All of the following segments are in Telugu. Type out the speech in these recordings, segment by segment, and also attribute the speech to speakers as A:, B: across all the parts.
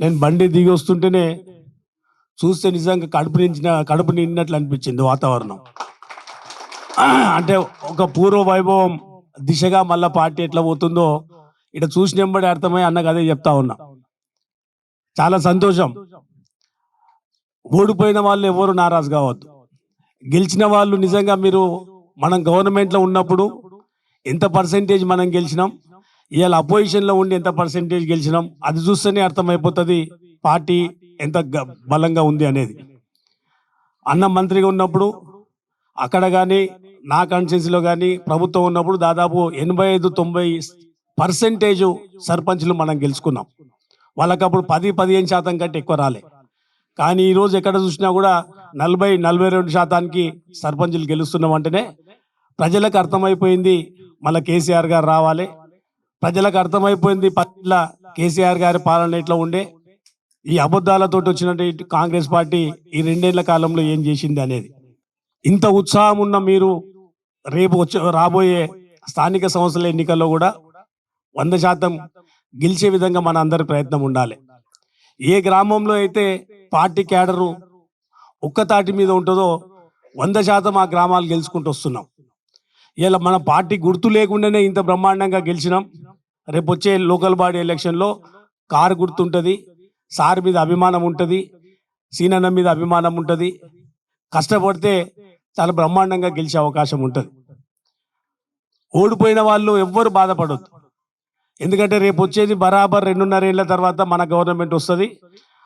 A: నేను బండి దిగి వస్తుంటేనే చూస్తే నిజంగా కడుపు నించిన కడుపు నిండినట్లు అనిపించింది వాతావరణం. అంటే ఒక పూర్వ వైభవం దిశగా మళ్ళా పార్టీ ఎట్లా పోతుందో ఇట చూసిన వెంబడి అర్థమై అన్నకు అదే చెప్తా ఉన్నా. చాలా సంతోషం. ఓడిపోయిన వాళ్ళు ఎవరు నారాజు కావద్దు. గెలిచిన వాళ్ళు నిజంగా మీరు మనం గవర్నమెంట్లో ఉన్నప్పుడు ఎంత పర్సెంటేజ్ మనం గెలిచినాం? ఇవాళ అపోజిషన్లో ఉండి ఎంత పర్సెంటేజ్ గెలిచినాం అది చూస్తేనే అర్థమైపోతుంది పార్టీ ఎంత గ- బలంగా ఉంది అనేది. అన్న మంత్రిగా ఉన్నప్పుడు అక్కడ కానీ నా కాన్స్టిట్యున్సీలో కానీ ప్రభుత్వం ఉన్నప్పుడు దాదాపు ఎనభై ఐదు తొంభై పర్సెంటేజ్ సర్పంచ్లు మనం గెలుచుకున్నాం. వాళ్ళకి అప్పుడు పది పదిహేను శాతం కంటే ఎక్కువ రాలే. కానీ ఈరోజు ఎక్కడ చూసినా కూడా నలభై నలభై రెండు శాతానికి సర్పంచులు గెలుస్తున్నాం అంటేనే ప్రజలకు అర్థమైపోయింది మళ్ళీ కేసీఆర్ గారు రావాలి ప్రజలకు అర్థమైపోయింది పట్ల కేసీఆర్ గారి పాలన ఇట్లా ఉండే? ఈ అబద్ధాలతో వచ్చినటువంటి కాంగ్రెస్ పార్టీ ఈ రెండేళ్ళ కాలంలో ఏం చేసింది అనేది. ఇంత ఉత్సాహం ఉన్న మీరు రేపు వచ్చే రాబోయే స్థానిక సంస్థల ఎన్నికల్లో కూడా వంద శాతం గెలిచే విధంగా మన అందరి ప్రయత్నం ఉండాలి. ఏ గ్రామంలో అయితే పార్టీ క్యాడరు ఒక్క తాటి మీద ఉంటుందో వంద శాతం ఆ గ్రామాలు గెలుచుకుంటూ వస్తున్నాం. ఇలా మన పార్టీ గుర్తు లేకుండానే ఇంత బ్రహ్మాండంగా గెలిచినాం. రేపు వచ్చే లోకల్ బాడీ ఎలక్షన్లో కారు గుర్తుంటుంది సార్ మీద అభిమానం ఉంటుంది సీనన్న మీద అభిమానం ఉంటుంది. కష్టపడితే చాలా బ్రహ్మాండంగా గెలిచే అవకాశం ఉంటుంది. ఓడిపోయిన వాళ్ళు ఎవ్వరు బాధపడద్దు. ఎందుకంటే రేపు వచ్చేది బరాబర్ రెండున్నర ఏళ్ళ తర్వాత మన గవర్నమెంట్ వస్తుంది.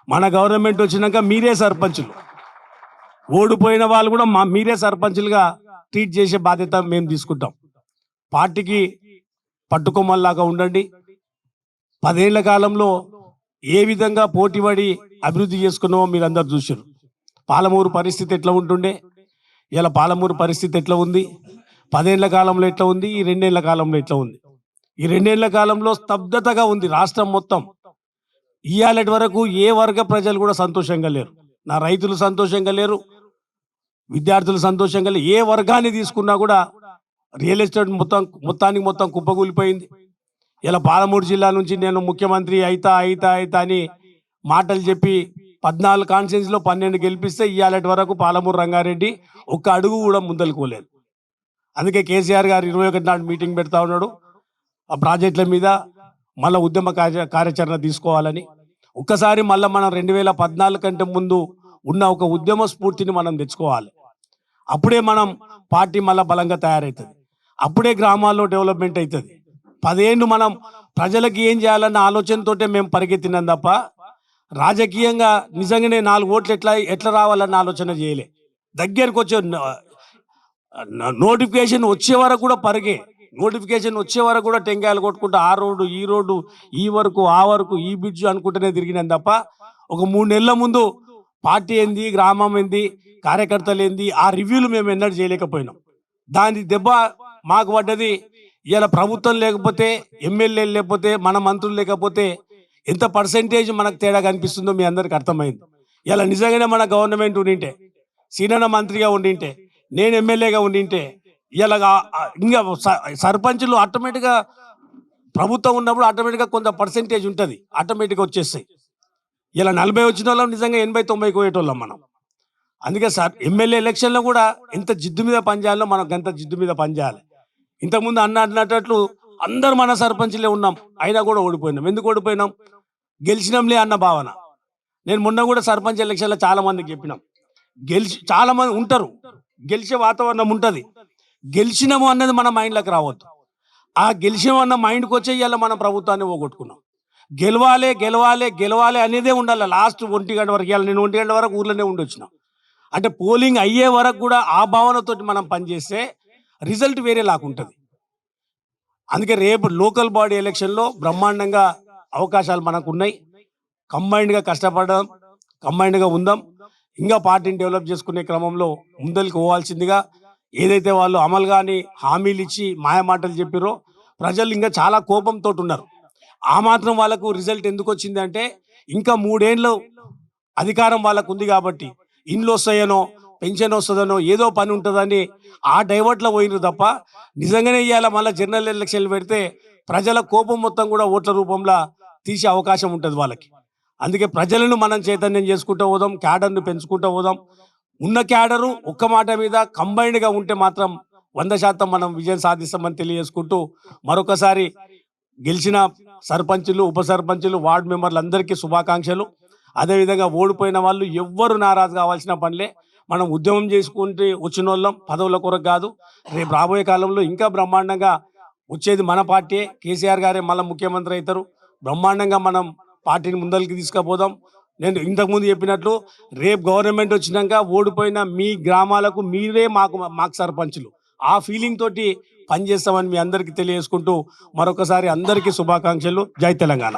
A: మన గవర్నమెంట్ వచ్చినాక మీరే సర్పంచులు. ఓడిపోయిన వాళ్ళు కూడా మా మీరే సర్పంచులుగా ట్రీట్ చేసే బాధ్యత మేము తీసుకుంటాం. పార్టీకి పట్టుకోమల్లాగా ఉండండి. పదేళ్ళ కాలంలో ఏ విధంగా పోటీపడి అభివృద్ధి చేసుకున్నామో మీరు అందరు చూసారు పాలమూరు పరిస్థితి ఎట్లా ఉంటుండే? ఇలా పాలమూరు పరిస్థితి ఎట్లా ఉంది? పదేళ్ళ కాలంలో ఎట్లా ఉంది? ఈ రెండేళ్ళ కాలంలో ఎట్లా ఉంది? ఈ రెండేళ్ళ కాలంలో స్తబ్దతగా ఉంది రాష్ట్రం మొత్తం. ఇవాళటి వరకు ఏ వర్గ ప్రజలు కూడా సంతోషంగా లేరు. నా రైతులు సంతోషంగా లేరు. విద్యార్థులు సంతోషంగా లేరు. ఏ వర్గాన్ని తీసుకున్నా కూడా రియల్ ఎస్టేట్ మొత్తం మొత్తానికి మొత్తం కుప్పకూలిపోయింది. ఇలా పాలమూరు జిల్లా నుంచి నేను ముఖ్యమంత్రి అయితా అయితా అయితా అని మాటలు చెప్పి పద్నాలుగు కాన్స్టిట్యూన్సీలో పన్నెండు గెలిపిస్తే ఇవాళటి వరకు పాలమూరు రంగారెడ్డి ఒక్క అడుగు కూడా ముందలుకోలేదు అందుకే కేసీఆర్ గారు ఇరవై ఒకటి నాడు మీటింగ్ పెడతా ఉన్నాడు. ఆ ప్రాజెక్టుల మీద మళ్ళీ ఉద్యమ కార్య కార్యాచరణ తీసుకోవాలని. ఒక్కసారి మళ్ళీ మనం రెండు వేల పద్నాలుగు కంటే ముందు ఉన్న ఒక ఉద్యమ స్ఫూర్తిని మనం తెచ్చుకోవాలి. అప్పుడే మనం పార్టీ మళ్ళీ బలంగా తయారవుతుంది అప్పుడే గ్రామాల్లో డెవలప్మెంట్ అవుతుంది. పదేళ్ళు మనం ప్రజలకి ఏం చేయాలన్న ఆలోచనతోటే మేము పరిగెత్తినాం తప్ప రాజకీయంగా నిజంగానే నాలుగు ఓట్లు ఎట్లా ఎట్లా రావాలన్న ఆలోచన చేయలే. దగ్గరకు వచ్చే నోటిఫికేషన్ వచ్చే వరకు కూడా పరిగే. నోటిఫికేషన్ వచ్చే వరకు కూడా టెంకాయలు కొట్టుకుంటూ ఆ రోడ్డు ఈ రోడ్డు ఈ వరకు ఆ వరకు ఈ బ్రిడ్జ్ అనుకుంటూనే తిరిగినాం తప్ప ఒక మూడు నెలల ముందు పార్టీ ఏంది గ్రామం ఏంది కార్యకర్తలు ఏంది ఆ రివ్యూలు మేము ఎన్నడూ చేయలేకపోయినాం. దాని దెబ్బ మాకు పడ్డది. ఇలా ప్రభుత్వం లేకపోతే ఎమ్మెల్యేలు లేకపోతే మన మంత్రులు లేకపోతే ఎంత పర్సెంటేజ్ మనకు తేడా కనిపిస్తుందో మీ అందరికి అర్థమైంది. ఇలా నిజంగానే మన గవర్నమెంట్ ఉండింటే సీనియర్ మంత్రిగా ఉండింటే నేను ఎమ్మెల్యేగా ఉండింటే ఇలా ఇంకా స- సర్పంచులు ఆటోమేటిక్గా ప్రభుత్వం ఉన్నప్పుడు ఆటోమేటిక్గా కొంత పర్సెంటేజ్ ఉంటుంది. ఆటోమేటిక్గా వచ్చేస్తాయి. ఇలా నలభై వచ్చిన వాళ్ళం నిజంగా ఎనభై తొంభైకి పోయేటోళ్ళం మనం. అందుకే సార్ ఎమ్మెల్యే ఎలక్షన్లో కూడా ఎంత జిద్దు మీద పనిచేయాలో మనకు ఎంత జిద్దు మీద పనిచేయాలి ఇంతకుముందు అన్న అన్నట్లు అందరు మన సర్పంచ్లే ఉన్నాం. అయినా కూడా ఓడిపోయినాం. ఎందుకు ఓడిపోయినాం? గెలిచినాంలే అన్న భావన. నేను మొన్న కూడా సర్పంచ్ ఎలక్షన్లో చాలా మందికి చెప్పినాం. గెలిచి చాలా మంది ఉంటారు. గెలిచే వాతావరణం ఉంటుంది. గెలిచినాము అన్నది మన మైండ్లోకి రావద్దు. ఆ గెలిచినాము అన్న మైండ్కి వచ్చే ఇవాళ మనం ప్రభుత్వాన్ని పోగొట్టుకున్నాం. గెలవాలి గెలవాలి గెలవాలి అనేదే ఉండాలి. లాస్ట్ ఒంటి గంట వరకు ఇవాళ నేను ఒంటి గంట వరకు ఊర్లోనే ఉండి అంటే పోలింగ్ అయ్యే వరకు కూడా ఆ భావనతోటి మనం పనిచేస్తే రిజల్ట్ వేరే లాకుంటుంది అందుకే రేపు లోకల్ బాడీ ఎలక్షన్లో బ్రహ్మాండంగా అవకాశాలు మనకు ఉన్నాయి కంబైన్డ్గా కష్టపడడం కంబైన్డ్గా ఉందాం. ఇంకా పార్టీని డెవలప్ చేసుకునే క్రమంలో ముందరికి పోవాల్సిందిగా ఏదైతే వాళ్ళు అమలు కానీ హామీలు ఇచ్చి మాయమాటలు చెప్పారో ప్రజలు ఇంకా చాలా కోపంతో ఉన్నారు. ఆ మాత్రం వాళ్ళకు రిజల్ట్ ఎందుకు వచ్చింది అంటే ఇంకా మూడేళ్ళు అధికారం వాళ్ళకు ఉంది కాబట్టి ఇండ్లు వస్తాయనో పెన్షన్ వస్తుందనో ఏదో పని ఉంటుందని ఆ డైవర్ట్లో పోయినారు తప్ప నిజంగానే ఇవాళ మళ్ళీ జనరల్ ఎలక్షన్లు పెడితే ప్రజల కోపం మొత్తం కూడా ఓట్ల రూపంలో తీసే అవకాశం ఉంటుంది వాళ్ళకి. అందుకే ప్రజలను మనం చైతన్యం చేసుకుంటూ పోదాం క్యాడర్ను పెంచుకుంటూ పోదాం. ఉన్న క్యాడరు ఒక్క మాట మీద కంబైన్డ్గా ఉంటే మాత్రం వంద శాతం మనం విజయం సాధిస్తామని తెలియజేసుకుంటూ మరొకసారి గెలిచిన సర్పంచులు ఉప సర్పంచులు వార్డు మెంబర్లు అందరికీ శుభాకాంక్షలు. అదేవిధంగా ఓడిపోయిన వాళ్ళు ఎవ్వరు నారాజు కావాల్సిన పనిలే. మనం ఉద్యమం చేసుకుంటే వచ్చిన వాళ్ళం పదవుల కొరకు కాదు. రేపు రాబోయే కాలంలో ఇంకా బ్రహ్మాండంగా వచ్చేది మన పార్టీ. కేసీఆర్ గారే మళ్ళీ ముఖ్యమంత్రి అవుతారు. బ్రహ్మాండంగా మనం పార్టీని ముందరికి తీసుకుపోదాం. నేను ఇంతకుముందు చెప్పినట్లు రేపు గవర్నమెంట్ వచ్చినాక ఓడిపోయిన మీ గ్రామాలకు మీరే మాకు మాకు సర్పంచులు. ఆ ఫీలింగ్ తోటి పనిచేస్తామని మీ అందరికీ తెలియజేసుకుంటూ మరొకసారి అందరికీ శుభాకాంక్షలు. జై తెలంగాణ.